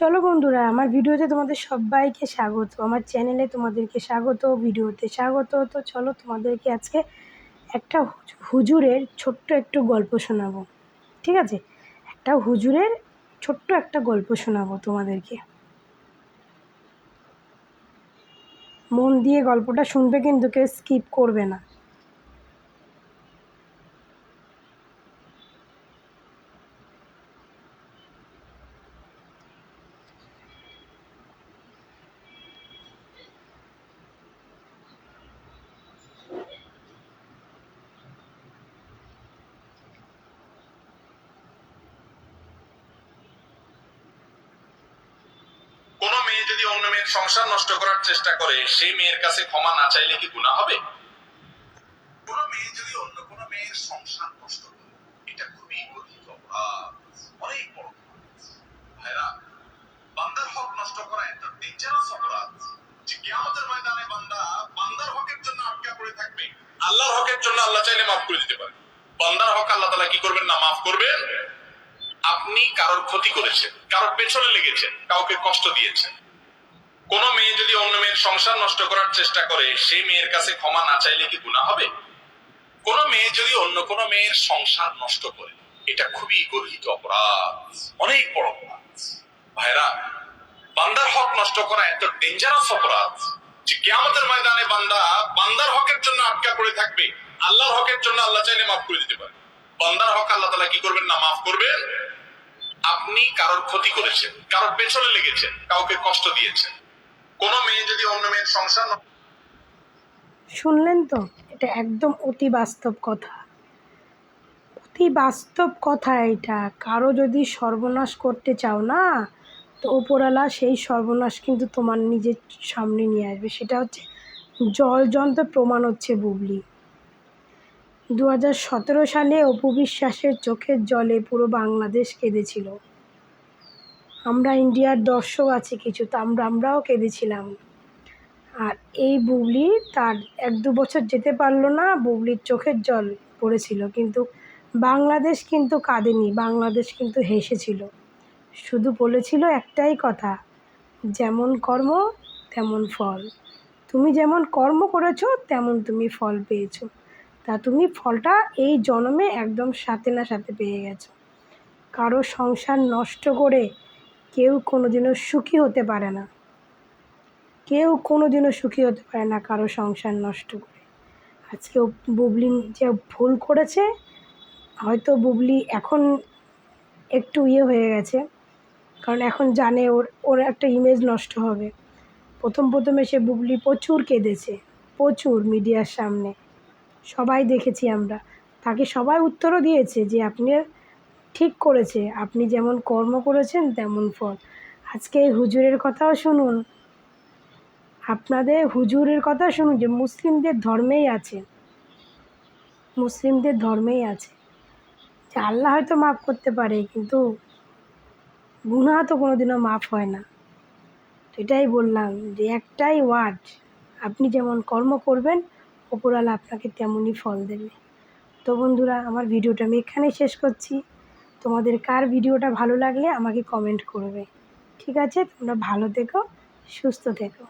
চলো বন্ধুরা, আমার ভিডিওতে তোমাদের সবাইকে স্বাগত, আমার চ্যানেলে তোমাদেরকে স্বাগত, ভিডিওতে স্বাগত। তো চলো তোমাদেরকে আজকে একটা হুজুরের ছোট্ট একটু গল্প শোনাবো, ঠিক আছে? একটা হুজুরের ছোট্ট একটা গল্প শোনাবো তোমাদেরকে। মন দিয়ে গল্পটা শুনবে কিন্তু কেউ স্কিপ করবে না কোন মেয়ে যদি অন্য মেয়ের সংসার নষ্ট করার চেষ্টা করে, সেই মেয়ের কাছে ক্ষমা না চাইলে কি গুণা হবে? কোন মেয়ে যদি অন্য কোন মেয়ের সংসার নষ্ট করে, এটা খুবই অপরাধ। অনেক বড় ভাইরা, বান্দার হক নষ্ট করা এত ডেঞ্জারাস অপরাধ। যে ময়দানে বান্দা বান্দার হকের জন্য আটকা পড়ে থাকবে, আল্লাহর হকের জন্য আল্লাহ চাইলে মাফ করে দিতে পারে। বান্দার হক আল্লাহ কি করবেন না মাফ করবেন? আপনি কারোর ক্ষতি করেছেন, কারোর পেছনে লেগেছেন, কাউকে কষ্ট দিয়েছেন। কোন মেয়ে যদি অন্য মেয়ের সংসার নষ্ট করার চেষ্টা করে, সেই মেয়ের কাছে ক্ষমা না চাইলে কি গুণা হবে? কোন মেয়ে যদি অন্য কোন মেয়ের সংসার নষ্ট করে, এটা খুবই গর্হিত অপরাধ, অনেক বড় অপরাধ। ভাইরা বান্দার হক নষ্ট করা এত ডেঞ্জারাস অপরাধ যে কেয়ামতের ময়দানে বান্দা বান্দার হকের জন্য আটকা পড়ে থাকবে। আল্লাহর হকের জন্য আল্লাহ চাইলে মাফ করে দিতে পারে। বান্দার হক আল্লাহ তালা কি করবেন না, মাফ করবেন? আপনি কারোর ক্ষতি করেছেন, কারোর পেছনে লেগেছেন, কাউকে কষ্ট দিয়েছেন। মেয়ে যদি অন্য মেয়ের সংসার শুনলেন তো? এটা একদম অতি বাস্তব কথা। অতি বাস্তব কথা এটা। কারও যদি সর্বনাশ করতে চাও না, তো ওপরওয়ালা সেই সর্বনাশ কিন্তু তোমার নিজের সামনে নিয়ে আসবে। সেটা হচ্ছে জল যন্ত্র প্রমাণ হচ্ছে বুবলি। দু হাজার সতেরো সালে অপু বিশ্বাসের চোখের জলে পুরো বাংলাদেশ কেঁদেছিল। আমরা ইন্ডিয়ার দর্শক আছি কিছু, তো আমরা, আমরাও কেঁদেছিলাম। আর এই বুবলি তার এক দু বছর যেতে পারল না, বুবলির চোখের জল পড়েছিল, কিন্তু বাংলাদেশ কিন্তু কাঁদেনি, বাংলাদেশ কিন্তু হেসেছিল। শুধু বলেছিল একটাই কথা, যেমন কর্ম, তেমন ফল। তুমি যেমন কর্ম করেছ, তেমন তুমি ফল পেয়েছ। তা তুমি ফলটা এই জন্মে একদম সাথে না সাথে পেয়ে গেছো। কারও সংসার নষ্ট করে কেউ কোনোদিনও সুখী হতে পারে না। কেউ কোনো দিনও সুখী হতে পারে না কারও সংসার নষ্ট করে। আজকেও বুবলি যে ভুল করেছে, হয়তো বুবলি এখন একটু ইয়ে হয়ে গেছে, কারণ এখন জানে ওর ওর একটা ইমেজ নষ্ট হবে। প্রথম প্রথমে সে বুবলি প্রচুর কেঁদেছে, প্রচুর মিডিয়ার সামনে। সবাই দেখেছি আমরা। তাকে সবাই উত্তরও দিয়েছে যে আপনি ঠিক করেছে, আপনি যেমন কর্ম করেছেন তেমন ফল। আজকে এই হুজুরের কথাও শুনুন। আপনাদের হুজুরের কথা শুনুন যে মুসলিমদের ধর্মেই আছে। মুসলিমদের ধর্মেই আছে। যে আল্লাহ হয়তো মাফ করতে পারে, কিন্তু গুনাহ তো কোনোদিনও মাফ হয় না। এটাই বললাম যে একটাই ওয়ার্ড, আপনি যেমন কর্ম করবেন ওপরওয়ালা আপনাকে তেমনই ফল দেবে। তো বন্ধুরা, আমার ভিডিওটা আমি এখানেই শেষ করছি। তোমাদের কার ভিডিওটা ভালো লাগলে আমাকে কমেন্ট করবে। ঠিক আছে, তোমরা ভালো থেকো, সুস্থ থেকো।